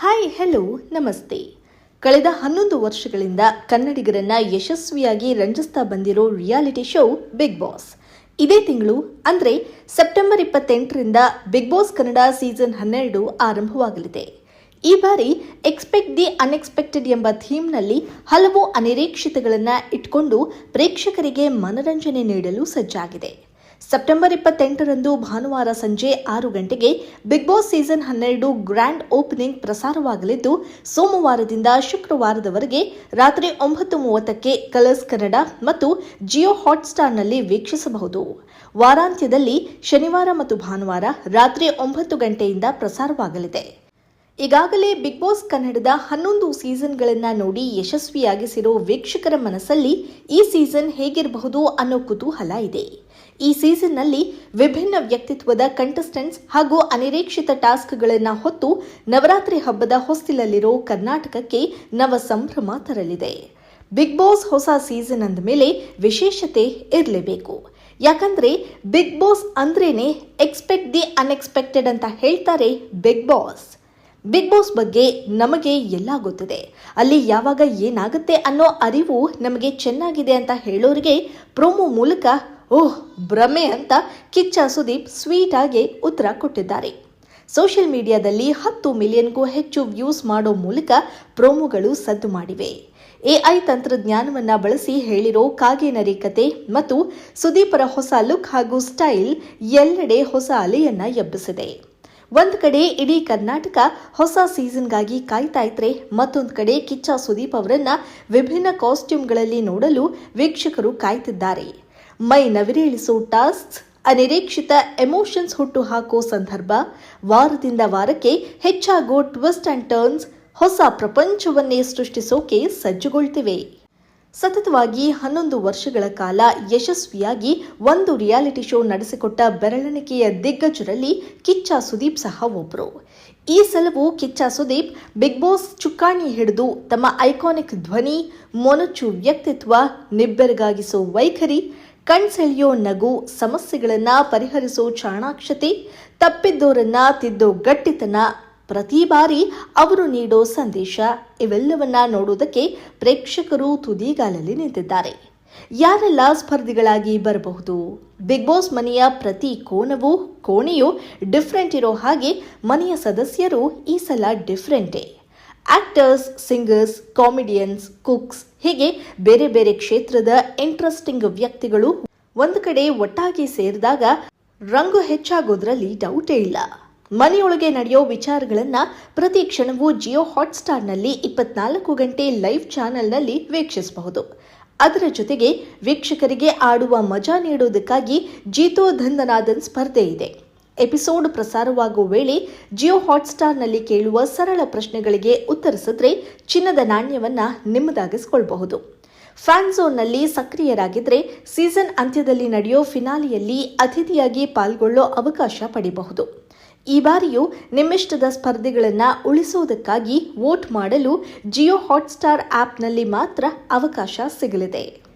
Hi hello ನಮಸ್ತೆ. ಕಳೆದ ಹನ್ನೊಂದು ವರ್ಷಗಳಿಂದ ಕನ್ನಡಿಗರನ್ನ ಯಶಸ್ವಿಯಾಗಿ ರಂಜಿಸ್ತಾ ಬಂದಿರೋ ರಿಯಾಲಿಟಿ ಶೋ ಬಿಗ್ ಬಾಸ್ ಇದೇ ತಿಂಗಳು, ಅಂದ್ರೆ ಸೆಪ್ಟೆಂಬರ್ ಇಪ್ಪತ್ತೆಂಟರಿಂದ ಬಿಗ್ ಬಾಸ್ ಕನ್ನಡ ಸೀಸನ್ ಹನ್ನೆರಡು ಆರಂಭವಾಗಲಿದೆ. ಈ ಬಾರಿ ಎಕ್ಸ್ಪೆಕ್ಟ್ ದಿ ಅನ್ಎಕ್ಸ್ಪೆಕ್ಟೆಡ್ ಎಂಬ ಥೀಮ್ನಲ್ಲಿ ಹಲವು ಅನಿರೀಕ್ಷಿತಗಳನ್ನು ಇಟ್ಕೊಂಡು ಪ್ರೇಕ್ಷಕರಿಗೆ ಮನರಂಜನೆ ನೀಡಲು ಸಜ್ಜಾಗಿದೆ. ಸೆಪ್ಟೆಂಬರ್ ಇಪ್ಪತ್ತೆಂಟರಂದು ಭಾನುವಾರ ಸಂಜೆ ಆರು ಗಂಟೆಗೆ ಬಿಗ್ ಬಾಸ್ ಸೀಸನ್ ಹನ್ನೆರಡು ಗ್ರ್ಯಾಂಡ್ ಓಪನಿಂಗ್ ಪ್ರಸಾರವಾಗಲಿದ್ದು, ಸೋಮವಾರದಿಂದ ಶುಕ್ರವಾರದವರೆಗೆ ರಾತ್ರಿ ಒಂಬತ್ತು ಮೂವತ್ತಕ್ಕೆ ಕಲರ್ಸ್ ಕನ್ನಡ ಮತ್ತು ಜಿಯೋ ಹಾಟ್ಸ್ಟಾರ್ನಲ್ಲಿ ವೀಕ್ಷಿಸಬಹುದು. ವಾರಾಂತ್ಯದಲ್ಲಿ ಶನಿವಾರ ಮತ್ತು ಭಾನುವಾರ ರಾತ್ರಿ ಒಂಬತ್ತು ಗಂಟೆಯಿಂದ ಪ್ರಸಾರವಾಗಲಿದೆ. ಈಗಾಗಲೇ ಬಿಗ್ ಬಾಸ್ ಕನ್ನಡದ ಹನ್ನೊಂದು ಸೀಸನ್ಗಳನ್ನ ನೋಡಿ ಯಶಸ್ವಿಯಾಗಿಸಿರೋ ವೀಕ್ಷಕರ ಮನಸ್ಸಲ್ಲಿ ಈ ಸೀಸನ್ ಹೇಗಿರಬಹುದು ಅನ್ನೋ ಕುತೂಹಲ ಇದೆ. ಈ ಸೀಸನ್ನಲ್ಲಿ ವಿಭಿನ್ನ ವ್ಯಕ್ತಿತ್ವದ ಕಂಟೆಸ್ಟೆಂಟ್ಸ್ ಹಾಗೂ ಅನಿರೀಕ್ಷಿತ ಟಾಸ್ಕ್ಗಳನ್ನು ಹೊತ್ತು ನವರಾತ್ರಿ ಹಬ್ಬದ ಹೊಸ್ತಿಲಲ್ಲಿರೋ ಕರ್ನಾಟಕಕ್ಕೆ ನವ ಸಂಭ್ರಮ ತರಲಿದೆ. ಬಿಗ್ ಬಾಸ್ ಹೊಸ ಸೀಸನ್ ಅಂದ ಮೇಲೆ ವಿಶೇಷತೆ ಇರಲೇಬೇಕು. ಯಾಕಂದ್ರೆ ಬಿಗ್ ಬಾಸ್ ಅಂದ್ರೇನೆ ಎಕ್ಸ್ಪೆಕ್ಟ್ ದಿ ಅನ್ಎಕ್ಸ್ಪೆಕ್ಟೆಡ್ ಅಂತ ಹೇಳ್ತಾರೆ ಬಿಗ್ ಬಾಸ್. ಬಿಗ್ ಬಾಸ್ ಬಗ್ಗೆ ನಮಗೆ ಎಲ್ಲ ಗೊತ್ತಿದೆ. ಅಲ್ಲಿ ಯಾವಾಗ ಏನಾಗುತ್ತೆ ಅನ್ನೋ ಅರಿವು ನಮಗೆ ಚೆನ್ನಾಗಿದೆ ಅಂತ ಹೇಳೋರಿಗೆ ಪ್ರೋಮೋ ಮೂಲಕ ಓಹ್, ಭ್ರಮೆ ಅಂತ ಕಿಚ್ಚ ಸುದೀಪ್ ಸ್ವೀಟ್ ಆಗಿ ಉತ್ತರ ಕೊಟ್ಟಿದ್ದಾರೆ. ಸೋಷಿಯಲ್ ಮೀಡಿಯಾದಲ್ಲಿ ಹತ್ತು ಮಿಲಿಯನ್ಗೂ ಹೆಚ್ಚು ವ್ಯೂಸ್ ಮಾಡೋ ಮೂಲಕ ಪ್ರೋಮೋಗಳು ಸದ್ದು ಮಾಡಿವೆ. ಎಐ ತಂತ್ರಜ್ಞಾನವನ್ನ ಬಳಸಿ ಹೇಳಿರೋ ಕಾಗೇನರಿ ಕತೆ ಮತ್ತು ಸುದೀಪರ ಹೊಸ ಲುಕ್ ಹಾಗೂ ಸ್ಟೈಲ್ ಎಲ್ಲೆಡೆ ಹೊಸ ಅಲೆಯನ್ನ ಎಬ್ಬಿಸಿದೆ. ಒಂದು ಕಡೆ ಇಡೀ ಕರ್ನಾಟಕ ಹೊಸ ಸೀಸನ್ಗಾಗಿ ಕಾಯ್ತಾ ಇದ್ರೆ ಮತ್ತೊಂದು ಕಡೆ ಕಿಚ್ಚ ಸುದೀಪ್ ಅವರನ್ನ ವಿಭಿನ್ನ ಕಾಸ್ಟ್ಯೂಮ್ಗಳಲ್ಲಿ ನೋಡಲು ವೀಕ್ಷಕರು ಕಾಯ್ತಿದ್ದಾರೆ. ಮೈ ನವಿರೇಳಿಸೋ ಟಾಸ್ಕ್. ಅನಿರೀಕ್ಷಿತ ಎಮೋಷನ್ಸ್ ಹುಟ್ಟು ಹಾಕೋ ಸಂದರ್ಭ. ವಾರದಿಂದ ವಾರಕ್ಕೆ ಹೆಚ್ಚಾಗೋ ಟ್ವಿಸ್ಟ್ ಅಂಡ್ ಟರ್ನ್ಸ್. ಹೊಸ ಪ್ರಪಂಚವನ್ನೇ ಸೃಷ್ಟಿಸೋಕೆ ಸಜ್ಜುಗೊಳ್ತಿವೆ. ಸತತವಾಗಿ ಹನ್ನೊಂದು ವರ್ಷಗಳ ಕಾಲ ಯಶಸ್ವಿಯಾಗಿ ಒಂದು ರಿಯಾಲಿಟಿ ಶೋ ನಡೆಸಿಕೊಟ್ಟ ಬೆರಳೆಣಿಕೆಯ ದಿಗ್ಗಜರಲ್ಲಿ ಕಿಚ್ಚ ಸುದೀಪ್ ಸಹ ಒಬ್ಬರು ಈ ಸಲವು ಕಿಚ್ಚ ಸುದೀಪ್, ಬಿಗ್ ಬಾಸ್ ಚುಕ್ಕಾಣಿ ಹಿಡಿದು ತಮ್ಮ ಐಕಾನಿಕ್ ಧ್ವನಿ, ಮೊನಚು ವ್ಯಕ್ತಿತ್ವ, ನಿಬ್ಬೆರಗಾಗಿಸೋ ವೈಖರಿ ಕಣ್ಸೆಳೆಯೋ ನಗು ಸಮಸ್ಯೆಗಳನ್ನ ಪರಿಹರಿಸೋ ಚಾಣಾಕ್ಷತೆ, ತಪ್ಪಿದ್ದೋರನ್ನ ತಿದ್ದೋ ಗಟ್ಟಿತನ, ಪ್ರತಿ ಬಾರಿ ಅವರು ನೀಡೋ ಸಂದೇಶ, ಇವೆಲ್ಲವನ್ನ ನೋಡುವುದಕ್ಕೆ ಪ್ರೇಕ್ಷಕರು ತುದಿಗಾಲಲ್ಲಿ ನಿಂತಿದ್ದಾರೆ. ಯಾರೆಲ್ಲ ಸ್ಪರ್ಧಿಗಳಾಗಿ ಬರಬಹುದು? ಬಿಗ್ ಬಾಸ್ ಮನೆಯ ಪ್ರತಿ ಕೋನವೂ, ಕೋಣೆಯೂ ಡಿಫ್ರೆಂಟ್ ಇರೋ ಹಾಗೆ ಮನೆಯ ಸದಸ್ಯರು ಈ ಸಲ ಡಿಫ್ರೆಂಟೇ ಆಕ್ಟರ್ಸ್ ಸಿಂಗರ್ಸ್ ಕಾಮಿಡಿಯನ್ಸ್ ಕುಕ್ಸ್ ಹೀಗೆ ಬೇರೆ ಬೇರೆ ಕ್ಷೇತ್ರದ ಇಂಟ್ರೆಸ್ಟಿಂಗ್ ವ್ಯಕ್ತಿಗಳು ಒಂದು ಕಡೆ ಒಟ್ಟಾಗಿ ಸೇರಿದಾಗ ರಂಗು ಹೆಚ್ಚಾಗೋದ್ರಲ್ಲಿ ಡೌಟೇ ಇಲ್ಲ. ಮನೆಯೊಳಗೆ ನಡೆಯೋ ವಿಚಾರಗಳನ್ನ ಪ್ರತಿ ಕ್ಷಣವೂ ಜಿಯೋ ಹಾಟ್ಸ್ಟಾರ್ನಲ್ಲಿ ಇಪ್ಪತ್ನಾಲ್ಕು ಗಂಟೆ ಲೈವ್ ಚಾನೆಲ್ನಲ್ಲಿ ವೀಕ್ಷಿಸಬಹುದು. ಅದರ ಜೊತೆಗೆ ವೀಕ್ಷಕರಿಗೆ ಆಡುವ ಮಜಾ ನೀಡೋದಕ್ಕಾಗಿ ಜೀತೋ ಧಂದನಾದನ್ ಸ್ಪರ್ಧೆ ಇದೆ. ಎಪಿಸೋಡ್ ಪ್ರಸಾರವಾಗುವ ವೇಳೆ ಜಿಯೋ ಹಾಟ್ಸ್ಟಾರ್ನಲ್ಲಿ ಕೇಳುವ ಸರಳ ಪ್ರಶ್ನೆಗಳಿಗೆ ಉತ್ತರಿಸಿದ್ರೆ ಚಿನ್ನದ ನಾಣ್ಯವನ್ನ ನಿಮ್ಮದಾಗಿಸಿಕೊಳ್ಳಬಹುದು ಫ್ಯಾನ್ ಝೋನ್ನಲ್ಲಿ ಸಕ್ರಿಯರಾಗಿದ್ರೆ ಸೀಸನ್ ಅಂತ್ಯದಲ್ಲಿ ನಡೆಯೋ ಫಿನಾಲಿಯಲ್ಲಿ ಅತಿಥಿಯಾಗಿ ಪಾಲ್ಗೊಳ್ಳೋ ಅವಕಾಶ ಪಡೆಯಬಹುದು ಈ ಬಾರಿಯೂ ನಿಮ್ಮಿಷ್ಟದ ಸ್ಪರ್ಧೆಗಳನ್ನು ಉಳಿಸುವುದಕ್ಕಾಗಿ ವೋಟ್ ಮಾಡಲು ಜಿಯೋ ಹಾಟ್ಸ್ಟಾರ್ ಆಪ್ನಲ್ಲಿ ಮಾತ್ರ ಅವಕಾಶ ಸಿಗಲಿದೆ.